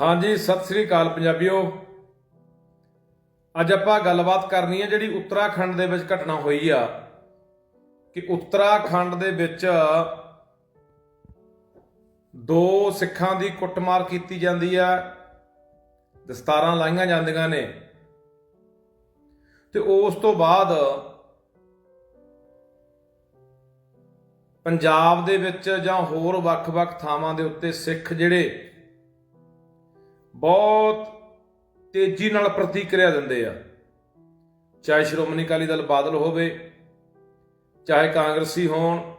ਹਾਂਜੀ, ਸਤਿ ਸ੍ਰੀ ਅਕਾਲ ਪੰਜਾਬੀਓ। ਅੱਜ ਆਪਾਂ ਗੱਲਬਾਤ ਕਰਨੀ ਹੈ ਜਿਹੜੀ ਉੱਤਰਾਖੰਡ ਦੇ ਵਿੱਚ ਘਟਨਾ ਹੋਈ ਆ। ਕਿ ਉੱਤਰਾਖੰਡ ਦੇ ਵਿੱਚ ਦੋ ਸਿੱਖਾਂ ਦੀ ਕੁੱਟਮਾਰ ਕੀਤੀ ਜਾਂਦੀ ਆ। ਦਸਤਾਰਾਂ ਲਾਈਆਂ ਜਾਂਦੀਆਂ ਨੇ। ਤੇ ਉਸ ਤੋਂ ਬਾਅਦ ਪੰਜਾਬ ਦੇ ਵਿੱਚ ਜਾਂ ਹੋਰ ਵੱਖ-ਵੱਖ ਥਾਵਾਂ ਦੇ ਉੱਤੇ ਸਿੱਖ ਜਿਹੜੇ ਬਹੁਤ ਤੇਜ਼ੀ ਨਾਲ ਪ੍ਰਤੀਕਿਰਿਆ ਦਿੰਦੇ ਆ। ਚਾਹੇ ਸ਼੍ਰੋਮਣੀ ਅਕਾਲੀ ਦਲ ਬਾਦਲ ਹੋਵੇ, ਚਾਹੇ ਕਾਂਗਰਸੀ ਹੋਣ,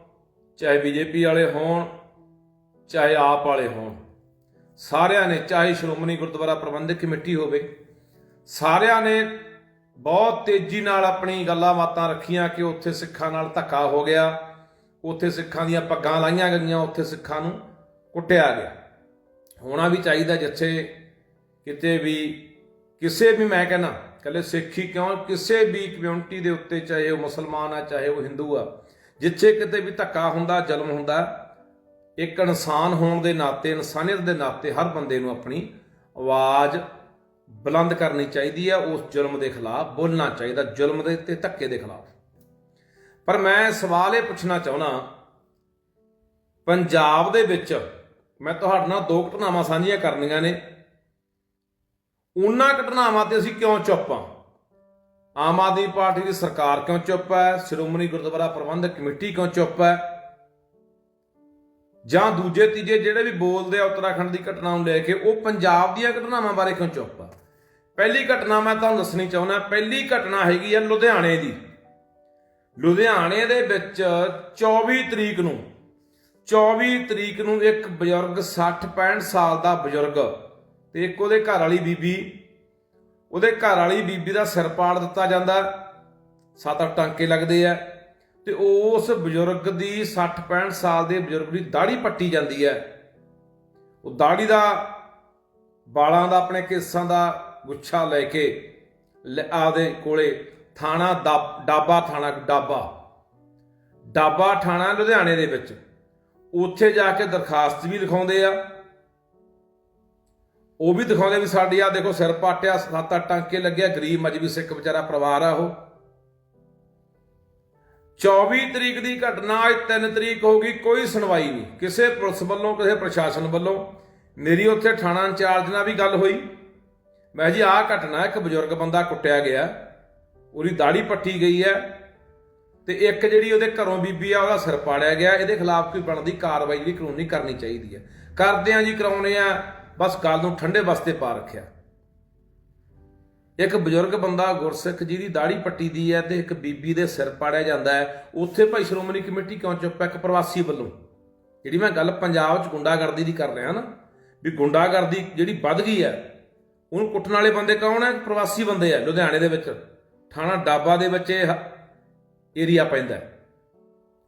ਚਾਹੇ ਬੀਜੇਪੀ ਵਾਲੇ ਹੋਣ, ਚਾਹੇ ਆਪ ਵਾਲੇ ਹੋਣ। ਸਾਰਿਆਂ ਨੇ, ਚਾਹੇ ਸ਼੍ਰੋਮਣੀ ਗੁਰਦੁਆਰਾ ਪ੍ਰਬੰਧਕ ਕਮੇਟੀ ਹੋਵੇ, ਸਾਰਿਆਂ ਨੇ ਬਹੁਤ ਤੇਜ਼ੀ ਨਾਲ ਆਪਣੀ ਗੱਲਾਂ ਬਾਤਾਂ ਰੱਖੀਆਂ ਕਿ ਉੱਥੇ ਸਿੱਖਾਂ ਨਾਲ ਧੱਕਾ ਹੋ ਗਿਆ, ਉੱਥੇ ਸਿੱਖਾਂ ਦੀਆਂ ਪੱਗਾਂ ਲਾਈਆਂ ਗਈਆਂ, ਉੱਥੇ ਸਿੱਖਾਂ ਨੂੰ ਕੁੱਟਿਆ ਗਿਆ। ਹੋਣਾ ਵੀ ਚਾਹੀਦਾ ਜਿੱਥੇ ਕਿਤੇ ਵੀ ਕਿਸੇ ਵੀ ਮੈਂ ਕਹਿੰਦਾ ਕੱਲੇ ਸਿੱਖੀ ਕਿਉਂ? ਕਿਸੇ ਵੀ ਕਮਿਊਨਿਟੀ ਦੇ ਉੱਤੇ, ਚਾਹੇ ਉਹ ਮੁਸਲਮਾਨ ਆ, ਚਾਹੇ ਉਹ ਹਿੰਦੂ ਆ, ਜਿੱਥੇ ਕਿਤੇ ਵੀ ਧੱਕਾ ਹੁੰਦਾ, ਜ਼ੁਲਮ ਹੁੰਦਾ, ਇੱਕ ਇਨਸਾਨ ਹੋਣ ਦੇ ਨਾਤੇ, ਇਨਸਾਨੀਅਤ ਦੇ ਨਾਤੇ ਹਰ ਬੰਦੇ ਨੂੰ ਆਪਣੀ ਆਵਾਜ਼ ਬੁਲੰਦ ਕਰਨੀ ਚਾਹੀਦੀ ਆ, ਉਸ ਜ਼ੁਲਮ ਦੇ ਖਿਲਾਫ ਬੋਲਣਾ ਚਾਹੀਦਾ, ਜ਼ੁਲਮ ਦੇ ਤੇ ਧੱਕੇ ਦੇ ਖਿਲਾਫ। ਪਰ ਮੈਂ ਸਵਾਲ ਇਹ ਪੁੱਛਣਾ ਚਾਹੁੰਦਾ, ਪੰਜਾਬ ਦੇ ਵਿੱਚ ਮੈਂ ਤੁਹਾਡੇ ਨਾਲ ਦੋ ਘਟਨਾਵਾਂ ਸਾਂਝੀਆਂ ਕਰਨੀਆਂ ਨੇ। ਉਹਨਾਂ ਘਟਨਾਵਾਂ ਤੇ ਅਸੀਂ ਕਿਉਂ ਚੁੱਪ ਆ ਆਮ ਆਦਮੀ ਪਾਰਟੀ ਦੀ ਸਰਕਾਰ ਕਿਉਂ ਚੁੱਪ ਹੈ? ਸ਼੍ਰੋਮਣੀ ਗੁਰਦੁਆਰਾ ਪ੍ਰਬੰਧਕ ਕਮੇਟੀ ਕਿਉਂ ਚੁੱਪ ਹੈ? ਜਾਂ ਦੂਜੇ ਤੀਜੇ ਜਿਹੜੇ ਵੀ ਬੋਲਦੇ ਆ ਉੱਤਰਾਖੰਡ ਦੀ ਘਟਨਾ ਨੂੰ ਲੈ ਕੇ, ਉਹ ਪੰਜਾਬ ਦੀਆਂ ਘਟਨਾਵਾਂ ਬਾਰੇ ਕਿਉਂ ਚੁੱਪ ਆ? ਪਹਿਲੀ ਘਟਨਾ ਮੈਂ ਤੁਹਾਨੂੰ ਦੱਸਣੀ ਚਾਹੁੰਦਾ, ਪਹਿਲੀ ਘਟਨਾ ਹੈਗੀ ਆ ਲੁਧਿਆਣੇ ਦੀ। ਲੁਧਿਆਣੇ ਦੇ ਵਿੱਚ 24 ਤਰੀਕ ਨੂੰ 24 ਤਰੀਕ ਨੂੰ ਇੱਕ ਬਜ਼ੁਰਗ 60 65 ਸਾਲ ਦਾ ਬਜ਼ੁਰਗ ਤੇ ਇੱਕ ਉਹਦੇ ਘਰ ਵਾਲੀ ਬੀਬੀ, ਉਹਦੇ ਘਰ ਵਾਲੀ ਬੀਬੀ ਦਾ ਸਿਰ ਪਾੜ ਦਿੱਤਾ ਜਾਂਦਾ, ਸੱਤ ਅੱਠ ਟਾਂਕੇ ਲੱਗਦੇ ਆ, ਤੇ ਉਸ ਬਜ਼ੁਰਗ ਦੀ 60 65 ਸਾਲ ਦੇ ਬਜ਼ੁਰਗ ਦੀ ਦਾੜੀ ਪੱਟੀ ਜਾਂਦੀ ਹੈ। ਉਹ ਦਾੜੀ ਦਾ, ਵਾਲਾਂ ਦਾ, ਆਪਣੇ ਕੇਸਾਂ ਦਾ ਗੁੱਛਾ ਲੈ ਕੇ, ਲੈ- ਆਪਦੇ ਕੋਲੇ ਥਾਣਾ ਦਾ- ਡਾਬਾ ਥਾਣਾ, ਡਾਬਾ। ਡਾਬਾ ਥਾਣਾ ਲੁਧਿਆਣੇ ਦੇ ਵਿੱਚ। ਉੱਥੇ ਜਾ ਕੇ ਦਰਖਾਸਤ ਵੀ ਲਿਖਾਉਂਦੇ ਆ। ਉਹ ਵੀ ਦਿਖਾਉਂਦੇ ਵੀ ਸਾਡੀ ਆ ਦੇਖੋ ਸਿਰ ਪਾਟਿਆ, ਸੱਤ ਅੱਠ ਟਾਂਕੇ ਲੱਗਿਆ ਗਰੀਬ ਮਜਬੀ ਸਿੱਖ ਵਿਚਾਰਾ ਪਰਿਵਾਰ ਆ ਉਹ। 24 ਤਰੀਕ ਦੀ ਘਟਨਾ, ਅੱਜ 3 ਤਰੀਕ ਹੋ ਗਈ, ਕੋਈ ਸੁਣਵਾਈ ਨਹੀਂ। ਕਿਸੇ ਪੁਲਿਸ ਵੱਲੋਂ, ਕਿਸੇ ਪ੍ਰਸ਼ਾਸਨ ਵੱਲੋਂ, ਮੇਰੀ ਉੱਥੇ ਥਾਣਾ ਇੰਚਾਰਜ ਨਾਲ ਵੀ ਗੱਲ ਹੋਈ। ਮੈਂ ਜੀ, ਆਹ ਘਟਨਾ, ਇੱਕ ਬਜ਼ੁਰਗ ਬੰਦਾ ਕੁੱਟਿਆ ਗਿਆ, ਉਹਦੀ ਦਾੜੀ ਪੱਟੀ ਗਈ ਹੈ, ਤੇ ਇੱਕ ਜਿਹੜੀ ਉਹਦੇ ਘਰੋਂ ਬੀਬੀ ਆ, ਉਹਦਾ ਸਿਰ ਪਾੜਿਆ ਗਿਆ, ਇਹਦੇ ਖਿਲਾਫ ਕੋਈ ਬਣਦੀ ਕਾਰਵਾਈ ਜਿਹੜੀ ਕਾਨੂੰਨੀ ਕਰਨੀ ਚਾਹੀਦੀ ਹੈ। ਕਰਦੇ ਆ ਜੀ ਕਰਾਉਨੇ ਆ ਬਸ ਗੱਲ ਨੂੰ ਠੰਡੇ ਵਸਤੇ ਪਾ ਰੱਖਿਆ। ਇੱਕ ਬਜ਼ੁਰਗ ਬੰਦਾ ਗੁਰਸਿੱਖ ਜਿਹਦੀ ਦਾੜੀ ਪੱਟੀ ਦੀ ਹੈ ਤੇ ਇੱਕ ਬੀਬੀ ਦੇ ਸਿਰ ਪਾੜਿਆ ਜਾਂਦਾ ਹੈ, ਉੱਥੇ ਭਾਈ ਸ਼੍ਰੋਮਣੀ ਕਮੇਟੀ ਕਿਉਂ ਚੁੱਪ ਹੈ? ਇੱਕ ਪ੍ਰਵਾਸੀ ਵੱਲੋਂ। ਜਿਹੜੀ ਮੈਂ ਗੱਲ ਪੰਜਾਬ 'ਚ ਗੁੰਡਾਗਰਦੀ ਦੀ ਕਰ ਰਿਹਾ ਨਾ, ਵੀ ਗੁੰਡਾਗਰਦੀ ਜਿਹੜੀ ਵੱਧ ਗਈ ਹੈ, ਉਹਨੂੰ ਕੁੱਟਣ ਵਾਲੇ ਬੰਦੇ ਕੌਣ ਹੈ? ਪ੍ਰਵਾਸੀ ਬੰਦੇ ਆ ਲੁਧਿਆਣੇ ਦੇ ਵਿੱਚ। ਥਾਣਾ ਡਾਬਾ ਦੇ ਵਿੱਚ ਇਹ ਏਰੀਆ ਪੈਂਦਾ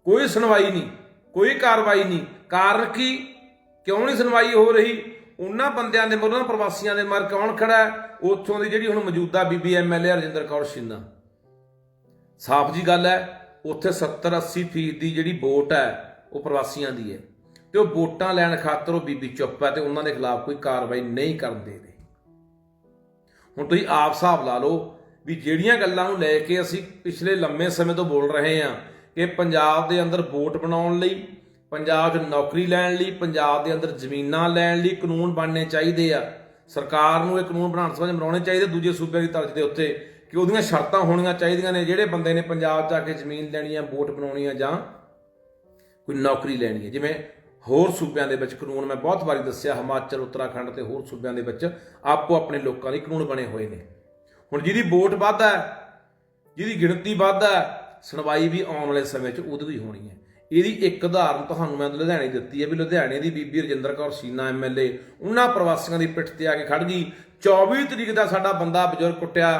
ਕੋਈ ਸੁਣਵਾਈ ਨਹੀਂ, ਕੋਈ ਕਾਰਵਾਈ ਨਹੀਂ। ਕਾਰਨ ਕੀ? ਕਿਉਂ ਨਹੀਂ ਸੁਣਵਾਈ ਹੋ ਰਹੀ? ਉਹਨਾਂ ਬੰਦਿਆਂ ਦੇ ਉਹਨਾਂ ਪ੍ਰਵਾਸੀਆਂ ਦੇ ਮਰ ਕੌਣ ਖੜਾ ਹੈ? ਉੱਥੋਂ ਦੀ ਜਿਹੜੀ ਹੁਣ ਮੌਜੂਦਾ ਬੀਬੀ ਐਮਐਲਏ ਰਜਿੰਦਰ ਕੌਰ ਸ਼ੀਨਾ ਸਾਫ਼ ਜੀ ਗੱਲ ਹੈ, ਉੱਥੇ 70 80 ਫੀਸਦ ਦੀ ਜਿਹੜੀ ਵੋਟ ਹੈ, ਉਹ ਪ੍ਰਵਾਸੀਆਂ ਦੀ ਹੈ। ਤੇ ਉਹ ਵੋਟਾਂ ਲੈਣ ਖਾਤਰ ਉਹ ਬੀਬੀ ਚੁੱਪ ਹੈ ਤੇ ਉਹਨਾਂ ਦੇ ਖਿਲਾਫ ਕੋਈ ਕਾਰਵਾਈ ਨਹੀਂ ਕਰਨ ਦੇ ਰਹੇ। ਹੁਣ ਤੁਸੀਂ ਆਪ ਹਿਸਾਬ ਲਾ ਲਓ ਵੀ ਜਿਹੜੀਆਂ ਗੱਲਾਂ ਨੂੰ ਲੈ ਕੇ ਅਸੀਂ ਪਿਛਲੇ ਲੰਮੇ ਸਮੇਂ ਤੋਂ ਬੋਲ ਰਹੇ ਹਾਂ ਕਿ ਪੰਜਾਬ ਦੇ ਅੰਦਰ ਵੋਟ ਬਣਾਉਣ ਲਈ ਪੰਜਾਬ 'ਚ ਨੌਕਰੀ ਲੈਣ ਲਈ, ਪੰਜਾਬ ਦੇ ਅੰਦਰ ਜ਼ਮੀਨਾਂ ਲੈਣ ਲਈ ਕਾਨੂੰਨ ਬਣਨੇ ਚਾਹੀਦੇ ਆ। ਸਰਕਾਰ ਨੂੰ ਇਹ ਕਾਨੂੰਨ ਬਣਾਉਣ ਸਮਝ ਬਣਾਉਣੇ ਚਾਹੀਦੇ ਦੂਜੇ ਸੂਬਿਆਂ ਦੀ ਤਰਜ਼ ਦੇ ਉੱਤੇ ਕਿ ਉਹਦੀਆਂ ਸ਼ਰਤਾਂ ਹੋਣੀਆਂ ਚਾਹੀਦੀਆਂ ਨੇ, ਜਿਹੜੇ ਬੰਦੇ ਨੇ ਪੰਜਾਬ 'ਚ ਆ ਕੇ ਜ਼ਮੀਨ ਲੈਣੀ ਆ ਵੋਟ ਬਣਾਉਣੀ ਆ ਜਾਂ ਕੋਈ ਨੌਕਰੀ ਲੈਣੀ ਹੈ। ਜਿਵੇਂ ਹੋਰ ਸੂਬਿਆਂ ਦੇ ਵਿੱਚ ਕਾਨੂੰਨ ਮੈਂ ਬਹੁਤ ਵਾਰੀ ਦੱਸਿਆ, ਹਿਮਾਚਲ, ਉੱਤਰਾਖੰਡ ਤੇ ਹੋਰ ਸੂਬਿਆਂ ਦੇ ਵਿੱਚ ਆਪੋ ਆਪਣੇ ਲੋਕਾਂ ਲਈ ਕਾਨੂੰਨ ਬਣੇ ਹੋਏ ਨੇ। ਹੁਣ ਜਿਹਦੀ ਵੋਟ ਵੱਧ ਹੈ, ਜਿਹਦੀ ਗਿਣਤੀ ਵੱਧ ਹੈ, ਸੁਣਵਾਈ ਵੀ ਆਉਣ ਵਾਲੇ ਸਮੇਂ 'ਚ ਉਦੋਂ ਵੀ ਹੋਣੀ ਹੈ। ਇਹਦੀ ਇੱਕ ਉਦਾਹਰਨ ਤੁਹਾਨੂੰ ਮੈਂ ਲੁਧਿਆਣੇ ਦਿੱਤੀ ਹੈ ਵੀ ਲੁਧਿਆਣੇ ਦੀ ਬੀਬੀ ਰਜਿੰਦਰ ਕੌਰ ਸੀਨਾ ਐਮਐਲਏ ਉਹਨਾਂ ਪ੍ਰਵਾਸੀਆਂ ਦੀ ਪਿੱਠ ਤੇ ਆ ਕੇ ਖੜ ਗਈ। 24 ਤਰੀਕ ਦਾ ਸਾਡਾ ਬੰਦਾ ਬਜ਼ੁਰਗ ਕੁੱਟਿਆ,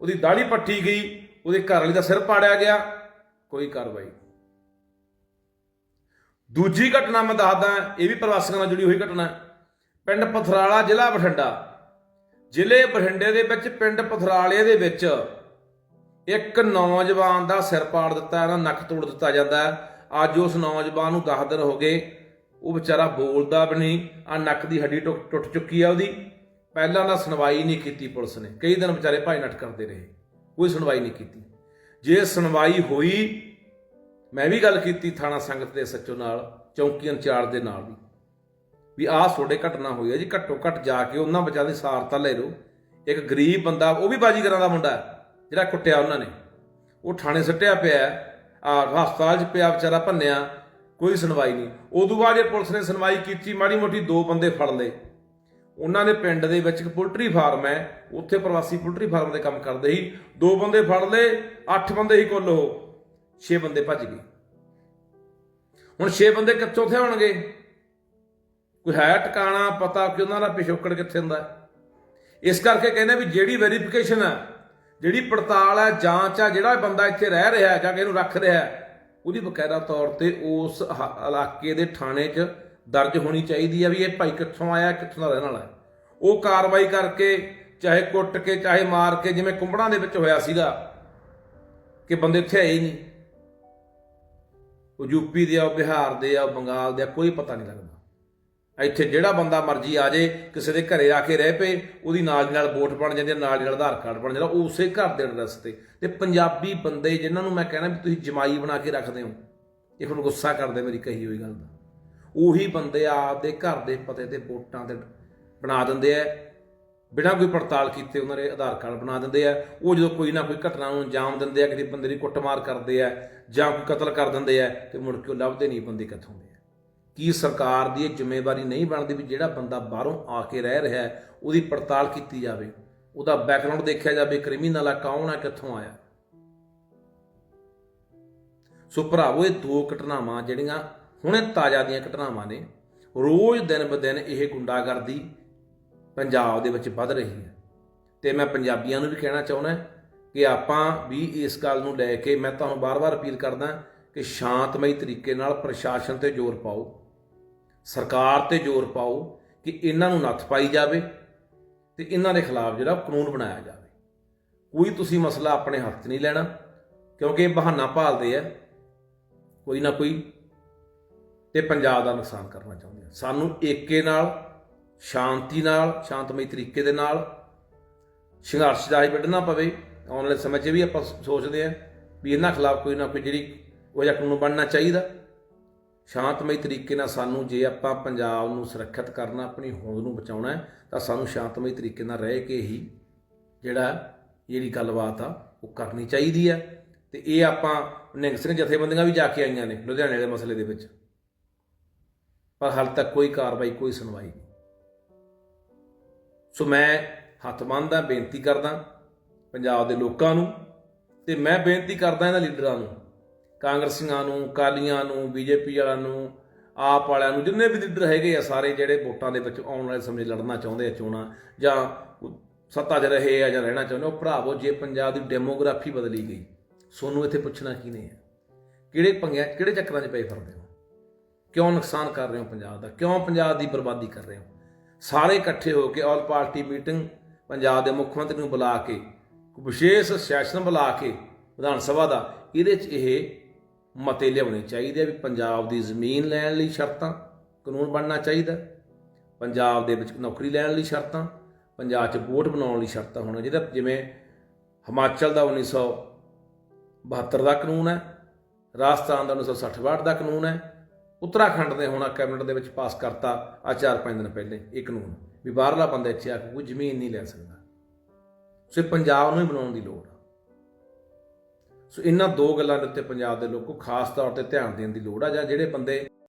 ਉਹਦੀ ਦਾੜੀ ਪੱਟੀ ਗਈ, ਉਹਦੇ ਘਰ ਵਾਲੀ ਦਾ ਸਿਰ ਪਾੜਿਆ ਗਿਆ। ਕੋਈ ਕਾਰਵਾਈ ਨਹੀਂ। ਦੂਜੀ ਘਟਨਾ ਮੈਂ ਦੱਸਦਾ, ਇਹ ਵੀ ਪ੍ਰਵਾਸੀਆਂ ਨਾਲ ਜੁੜੀ ਹੋਈ ਘਟਨਾ ਪਿੰਡ ਪਥਰਾਲਾ, ਜ਼ਿਲ੍ਹਾ ਬਠਿੰਡਾ। ਜ਼ਿਲ੍ਹੇ ਬਠਿੰਡੇ ਦੇ ਵਿੱਚ, ਪਿੰਡ ਪਥਰਾਲੇ ਦੇ ਵਿੱਚ ਇੱਕ ਨੌਜਵਾਨ ਦਾ ਸਿਰ ਪਾੜ ਦਿੱਤਾ ਇਹਨਾਂ ਨੱਕ ਤੋੜ ਦਿੱਤਾ ਜਾਂਦਾ ਅੱਜ ਉਸ ਨੌਜਵਾਨ ਨੂੰ 10 ਦਿਨ ਹੋ ਗਏ, ਉਹ ਵਿਚਾਰਾ ਬੋਲਦਾ ਵੀ ਨਹੀਂ ਆ ਨੱਕ ਦੀ ਹੱਡੀ ਟੁੱਟ ਟੁੱਟ ਚੁੱਕੀ ਆ ਉਹਦੀ। ਪਹਿਲਾਂ ਤਾਂ ਸੁਣਵਾਈ ਨਹੀਂ ਕੀਤੀ ਪੁਲਿਸ ਨੇ। ਕਈ ਦਿਨ ਵਿਚਾਰੇ ਭਾਈ ਨੱਟ ਕਰਦੇ ਰਹੇ। ਕੋਈ ਸੁਣਵਾਈ ਨਹੀਂ ਕੀਤੀ। ਜੇ ਸੁਣਵਾਈ ਹੋਈ, ਮੈਂ ਵੀ ਗੱਲ ਕੀਤੀ ਥਾਣਾ ਸੰਗਤ ਦੇ ਸੱਚੋ ਨਾਲ, ਚੌਂਕੀ ਇੰਚਾਰਜ ਦੇ ਨਾਲ ਵੀ। ਵੀ ਆਹ ਤੁਹਾਡੇ ਘਟਨਾ ਹੋਈ ਹੈ ਜੀ, ਘੱਟੋ ਘੱਟ ਜਾ ਕੇ ਉਹਨਾਂ ਬੱਚਿਆਂ ਦੀ ਸਾਰਤਾ ਲੈ ਲਓ। ਇੱਕ ਗਰੀਬ ਬੰਦਾ, ਉਹ ਵੀ ਬਾਜੀਗਰਾਂ ਦਾ ਮੁੰਡਾ ਜਿਹੜਾ ਕੁੱਟਿਆ ਉਹਨਾਂ ਨੇ। ਉਹ ਥਾਣੇ ਸੱਟਿਆ ਪਿਆ ਹਸਪਤਾਲ 'ਚ ਪਿਆ ਵਿਚਾਰਾ ਭੰਨਿਆ, ਕੋਈ ਸੁਣਵਾਈ ਨਹੀਂ। ਉਦੋਂ ਬਾਅਦ ਜੇ ਪੁਲਿਸ ਨੇ ਸੁਣਵਾਈ ਕੀਤੀ, ਮਾੜੀ ਮੋਟੀ ਦੋ ਬੰਦੇ ਫੜ ਲਏ। ਉਹਨਾਂ ਨੇ ਪਿੰਡ ਦੇ ਵਿੱਚ ਇੱਕ ਪੋਲਟਰੀ ਫਾਰਮ ਹੈ, ਉੱਥੇ ਪ੍ਰਵਾਸੀ ਪੋਲਟਰੀ ਫਾਰਮ ਦੇ ਕੰਮ ਕਰਦੇ ਸੀ। ਦੋ ਬੰਦੇ ਫੜ ਲਏ, ਅੱਠ ਬੰਦੇ ਹੀ ਕੁੱਲ ਉਹ 6 ਬੰਦੇ ਭੱਜ ਗਏ। ਹੁਣ 6 ਬੰਦੇ ਕਿੱਥੋਂ ਥੇ ਹੋਣਗੇ ਕੋਈ ਹੈ ਟਿਕਾਣਾ, ਪਤਾ ਕਿ ਉਹਨਾਂ ਦਾ ਪਿਛੋਕੜ ਕਿੱਥੇ ਹੁੰਦਾ? ਇਸ ਕਰਕੇ ਕਹਿੰਦੇ ਵੀ ਜਿਹੜੀ ਵੈਰੀਫਿਕੇਸ਼ਨ ਹੈ ਜਿਹੜੀ ਪੜਤਾਲ ਹੈ, ਜਾਂਚ ਹੈ, ਜਿਹੜਾ ਬੰਦਾ ਇੱਥੇ ਰਹਿ ਰਿਹਾ ਹੈ ਜਾਂ ਕਿ ਇਹਨੂੰ ਰੱਖ ਰਿਹਾ ਹੈ, ਉਹਦੀ ਬਕਾਇਦਾ ਤੌਰ ਤੇ ਉਸ ਹ- ਇਲਾਕੇ ਦੇ ਥਾਣੇ 'ਚ ਦਰਜ ਹੋਣੀ ਚਾਹੀਦੀ ਹੈ ਵੀ ਇਹ ਭਾਈ ਕਿੱਥੋਂ ਆਇਆ, ਕਿੱਥੋਂ ਦਾ ਰਹਿਣ ਵਾਲਾ ਹੈ। ਉਹ ਕਾਰਵਾਈ ਕਰਕੇ ਚਾਹੇ ਕੁੱਟ ਕੇ, ਚਾਹੇ ਮਾਰ ਕੇ, ਜਿਵੇਂ ਕੁੰਬੜਾਂ ਦੇ ਵਿੱਚ ਹੋਇਆ ਸੀਗਾ ਕਿ ਬੰਦੇ ਇੱਥੇ ਆਏ ਹੀ ਨਹੀਂ। ਉਹ ਯੂਪੀ ਦੇ ਆ ਬਿਹਾਰ ਦੇ ਆ, ਉਹ ਬੰਗਾਲ ਦੇ ਆ, ਕੋਈ ਪਤਾ ਨਹੀਂ ਲੱਗਦਾ। ਇੱਥੇ ਜਿਹੜਾ ਬੰਦਾ ਮਰਜ਼ੀ ਆ ਜੇ ਕਿਸੇ ਦੇ ਘਰੇ ਆ ਕੇ ਰਹਿ ਪਏ, ਉਹਦੀ ਨਾਲ ਦੀ ਨਾਲ ਵੋਟ ਬਣ ਜਾਂਦੀ ਹੈ, ਨਾਲ ਦੀ ਨਾਲ ਆਧਾਰ ਕਾਰਡ ਬਣ ਜਾਂਦਾ, ਉਹ ਉਸੇ ਘਰ ਦੇ ਐਡਰੈਸ ਤੇ ਤੇ ਪੰਜਾਬੀ ਬੰਦੇ ਜਿਨ੍ਹਾਂ ਨੂੰ ਮੈਂ ਕਹਿਣਾ ਵੀ ਤੁਸੀਂ ਜਮਾਈ ਬਣਾ ਕੇ ਰੱਖਦੇ ਹੋ, ਇਹ ਹੁਣ ਗੁੱਸਾ ਕਰਦੇ ਮੇਰੀ ਕਹੀ ਹੋਈ ਗੱਲ ਦਾ। ਉਹੀ ਬੰਦੇ ਆਪਦੇ ਘਰ ਦੇ ਪਤੇ ਤੇ ਵੋਟਾਂ ਤੇ ਬਣਾ ਦਿੰਦੇ ਆ, ਬਿਨਾਂ ਕੋਈ ਪੜਤਾਲ ਕੀਤੇ ਉਹਨਾਂ ਦੇ ਆਧਾਰ ਕਾਰਡ ਬਣਾ ਦਿੰਦੇ ਆ, ਉਹ ਜਦੋਂ ਕੋਈ ਨਾ ਕੋਈ ਘਟਨਾ ਨੂੰ ਅੰਜਾਮ ਦਿੰਦੇ ਆ ਕਿਸੇ ਬੰਦੇ ਦੀ ਕੁੱਟਮਾਰ ਕਰਦੇ ਆ ਜਾਂ ਕੋਈ ਕਤਲ ਕਰ ਦਿੰਦੇ ਆ, ਤੇ ਮੁੜ ਕੇ ਉਹ ਲੱਭਦੇ ਨਹੀਂ, ਬੰਦੇ ਕਿੱਥੋਂ ਦੇ ਕੀ ਸਰਕਾਰ ਦੀ ਇਹ ਜ਼ਿੰਮੇਵਾਰੀ ਨਹੀਂ ਬਣਦੀ ਵੀ ਜਿਹੜਾ ਬੰਦਾ ਬਾਹਰੋਂ ਆ ਕੇ ਰਹਿ ਰਿਹਾ ਹੈ, ਉਹਦੀ ਪੜਤਾਲ ਕੀਤੀ ਜਾਵੇ? ਉਹਦਾ ਬੈਕਗ੍ਰਾਉਂਡ ਦੇਖਿਆ ਜਾਵੇ ਕ੍ਰਿਮੀਨਲ ਆ, ਕੌਣ ਆ, ਕਿੱਥੋਂ ਆਇਆ? ਸੋ ਭਰਾਵੋ, ਇਹ ਦੋ ਘਟਨਾਵਾਂ ਜਿਹੜੀਆਂ ਹੁਣੇ ਤਾਜ਼ਾ ਦੀਆਂ ਘਟਨਾਵਾਂ ਨੇ, ਰੋਜ਼ ਦਿਨ ਬ ਦਿਨ ਇਹ ਗੁੰਡਾਗਰਦੀ ਪੰਜਾਬ ਦੇ ਵਿੱਚ ਵੱਧ ਰਹੀ ਹੈ। ਤੇ ਮੈਂ ਪੰਜਾਬੀਆਂ ਨੂੰ ਵੀ ਕਹਿਣਾ ਚਾਹੁੰਦਾ ਕਿ ਆਪਾਂ ਵੀ ਇਸ ਗੱਲ ਨੂੰ ਲੈ ਕੇ ਮੈਂ ਤੁਹਾਨੂੰ ਬਾਰ-ਬਾਰ ਅਪੀਲ ਕਰਦਾ ਕਿ ਸ਼ਾਂਤਮਈ ਤਰੀਕੇ ਨਾਲ ਪ੍ਰਸ਼ਾਸਨ ਤੇ ਜ਼ੋਰ ਪਾਓ। ਸਰਕਾਰ ਤੇ ਜ਼ੋਰ ਪਾਓ ਕਿ ਇਹਨਾਂ ਨੂੰ ਨੱਥ ਪਾਈ ਜਾਵੇ ਤੇ ਇਹਨਾਂ ਦੇ ਖਿਲਾਫ ਜਿਹੜਾ ਕਾਨੂੰਨ ਬਣਾਇਆ ਜਾਵੇ। ਕੋਈ ਤੁਸੀਂ ਮਸਲਾ ਆਪਣੇ ਹੱਥ 'ਚ ਨਹੀਂ ਲੈਣਾ, ਕਿਉਂਕਿ ਇਹ ਬਹਾਨਾ ਭਾਲਦੇ ਆ। ਕੋਈ ਨਾ ਕੋਈ ਤੇ ਪੰਜਾਬ ਦਾ ਨੁਕਸਾਨ ਕਰਨਾ ਚਾਹੁੰਦੇ ਆ। ਸਾਨੂੰ ਏਕੇ ਨਾਲ, ਸ਼ਾਂਤੀ ਨਾਲ, ਸ਼ਾਂਤਮਈ ਤਰੀਕੇ ਦੇ ਨਾਲ ਸੰਘਰਸ਼ ਦਾ ਹੀ ਵੱਢਣਾ ਪਵੇ। ਆਉਣ ਵਾਲੇ ਸਮੇਂ 'ਚ ਵੀ ਆਪਾਂ ਸੋਚਦੇ ਆ ਵੀ ਇਹਨਾਂ ਖਿਲਾਫ ਕੋਈ ਨਾ ਕੋਈ ਜਿਹੜੀ ਉਹ ਜਿਹਾ ਕਾਨੂੰਨ ਬਣਨਾ ਚਾਹੀਦਾ। ਸ਼ਾਂਤਮਈ ਤਰੀਕੇ ਨਾਲ ਸਾਨੂੰ ਜੇ ਆਪਾਂ ਪੰਜਾਬ ਨੂੰ ਸੁਰੱਖਿਅਤ ਕਰਨਾ, ਆਪਣੀ ਹੋਂਦ ਨੂੰ ਬਚਾਉਣਾ ਹੈ, ਤਾਂ ਸਾਨੂੰ ਸ਼ਾਂਤਮਈ ਤਰੀਕੇ ਨਾਲ ਰਹਿ ਕੇ ਹੀ ਜਿਹੜਾ ਜਿਹੜੀ ਗੱਲਬਾਤ ਆ, ਉਹ ਕਰਨੀ ਚਾਹੀਦੀ ਹੈ। ਤੇ ਇਹ ਆਪਾਂ ਨਿਹੰਗ ਸਿੰਘ ਜਥੇਬੰਦੀਆਂ ਵੀ ਜਾ ਕੇ ਆਈਆਂ ਨੇ ਲੁਧਿਆਣੇ ਦੇ ਮਸਲੇ ਦੇ ਵਿੱਚ। ਪਰ ਹਾਲ ਤੱਕ ਕੋਈ ਕਾਰਵਾਈ, ਕੋਈ ਸੁਣਵਾਈ ਨਹੀਂ। ਸੋ ਮੈਂ ਹੱਥ ਬੰਨ੍ਹਦਾ, ਬੇਨਤੀ ਕਰਦਾ ਪੰਜਾਬ ਦੇ ਲੋਕਾਂ ਨੂੰ, ਤੇ ਮੈਂ ਬੇਨਤੀ ਕਰਦਾ ਇਹਨਾਂ ਲੀਡਰਾਂ ਨੂੰ ਕਾਂਗਰਸੀਆਂ ਨੂੰ ਕਾਲੀਆਂ ਨੂੰ, ਬੀਜੇਪੀ ਵਾਲਿਆਂ ਨੂੰ, ਆਪ ਵਾਲਿਆਂ ਨੂੰ, ਜਿੰਨੇ ਵੀ ਲੀਡਰ ਹੈਗੇ ਆ ਸਾਰੇ ਜਿਹੜੇ ਵੋਟਾਂ ਦੇ ਵਿੱਚ ਆਉਣ ਵਾਲੇ ਸਮੇਂ 'ਚ ਲੜਨਾ ਚਾਹੁੰਦੇ ਆ ਚੋਣਾਂ, ਜਾਂ ਸੱਤਾ 'ਚ ਰਹੇ ਆ ਜਾਂ ਰਹਿਣਾ ਚਾਹੁੰਦੇ ਉਹ ਭਰਾਵੋ, ਜੇ ਪੰਜਾਬ ਦੀ ਡੈਮੋਗ੍ਰਾਫੀ ਬਦਲੀ ਗਈ, ਸੋਨੂੰ ਇੱਥੇ ਪੁੱਛਣਾ ਕੀ ਨੇ? ਆ ਕਿਹੜੇ ਪੰਗਿਆਂ, ਕਿਹੜੇ ਚੱਕਰਾਂ 'ਚ ਪਏ ਫਿਰਦੇ ਹੋ? ਕਿਉਂ ਨੁਕਸਾਨ ਕਰ ਰਹੇ ਹੋ ਪੰਜਾਬ ਦਾ? ਕਿਉਂ ਪੰਜਾਬ ਦੀ ਬਰਬਾਦੀ ਕਰ ਰਹੇ ਹੋ? ਸਾਰੇ ਇਕੱਠੇ ਹੋ ਕੇ ਆਲ ਪਾਰਟੀ ਮੀਟਿੰਗ ਪੰਜਾਬ ਦੇ ਮੁੱਖ ਮੰਤਰੀ ਨੂੰ ਬੁਲਾ ਕੇ, ਵਿਸ਼ੇਸ਼ ਸੈਸ਼ਨ ਬੁਲਾ ਕੇ ਵਿਧਾਨ ਸਭਾ ਦਾ, ਇਹਦੇ 'ਚ ਇਹ ਮਤੇ ਲਿਆਉਣੇ ਚਾਹੀਦੇ ਆ ਵੀ ਪੰਜਾਬ ਦੀ ਜ਼ਮੀਨ ਲੈਣ ਲਈ ਸ਼ਰਤਾਂ, ਕਾਨੂੰਨ ਬਣਨਾ ਚਾਹੀਦਾ। ਪੰਜਾਬ ਦੇ ਵਿੱਚ ਨੌਕਰੀ ਲੈਣ ਲਈ ਸ਼ਰਤਾਂ, ਪੰਜਾਬ 'ਚ ਵੋਟ ਬਣਾਉਣ ਲਈ ਸ਼ਰਤਾਂ ਹੋਣਾ ਜਿਹਦਾ ਜਿਵੇਂ ਹਿਮਾਚਲ ਦਾ 1972 ਦਾ ਕਾਨੂੰਨ ਹੈ, ਰਾਜਸਥਾਨ ਦਾ 1960 ਦਾ ਕਾਨੂੰਨ ਹੈ, ਉੱਤਰਾਖੰਡ ਦੇ ਹੋਣਾ ਕੈਬਨਿਟ ਦੇ ਵਿੱਚ ਪਾਸ ਕਰਤਾ ਆ ਚਾਰ ਪੰਜ ਦਿਨ ਪਹਿਲੇ ਇਹ ਕਾਨੂੰਨ। ਵੀ ਬਾਹਰਲਾ ਬੰਦਾ ਇੱਥੇ ਆ ਕੇ ਕੋਈ ਜ਼ਮੀਨ ਨਹੀਂ ਲੈ ਸਕਦਾ। ਸੋ ਪੰਜਾਬ ਨੂੰ ਹੀ ਬਣਾਉਣ ਦੀ ਲੋੜ ਆ। ਸੋ ਇਹਨਾਂ ਦੋ ਗੱਲਾਂ ਦੇ ਉੱਤੇ ਪੰਜਾਬ ਦੇ ਲੋਕੋ ਖਾਸ ਤੌਰ ਤੇ ਧਿਆਨ ਦੇਣ ਦੀ ਲੋੜ ਆ ਜਾਂ ਜਿਹੜੇ ਬੰਦੇ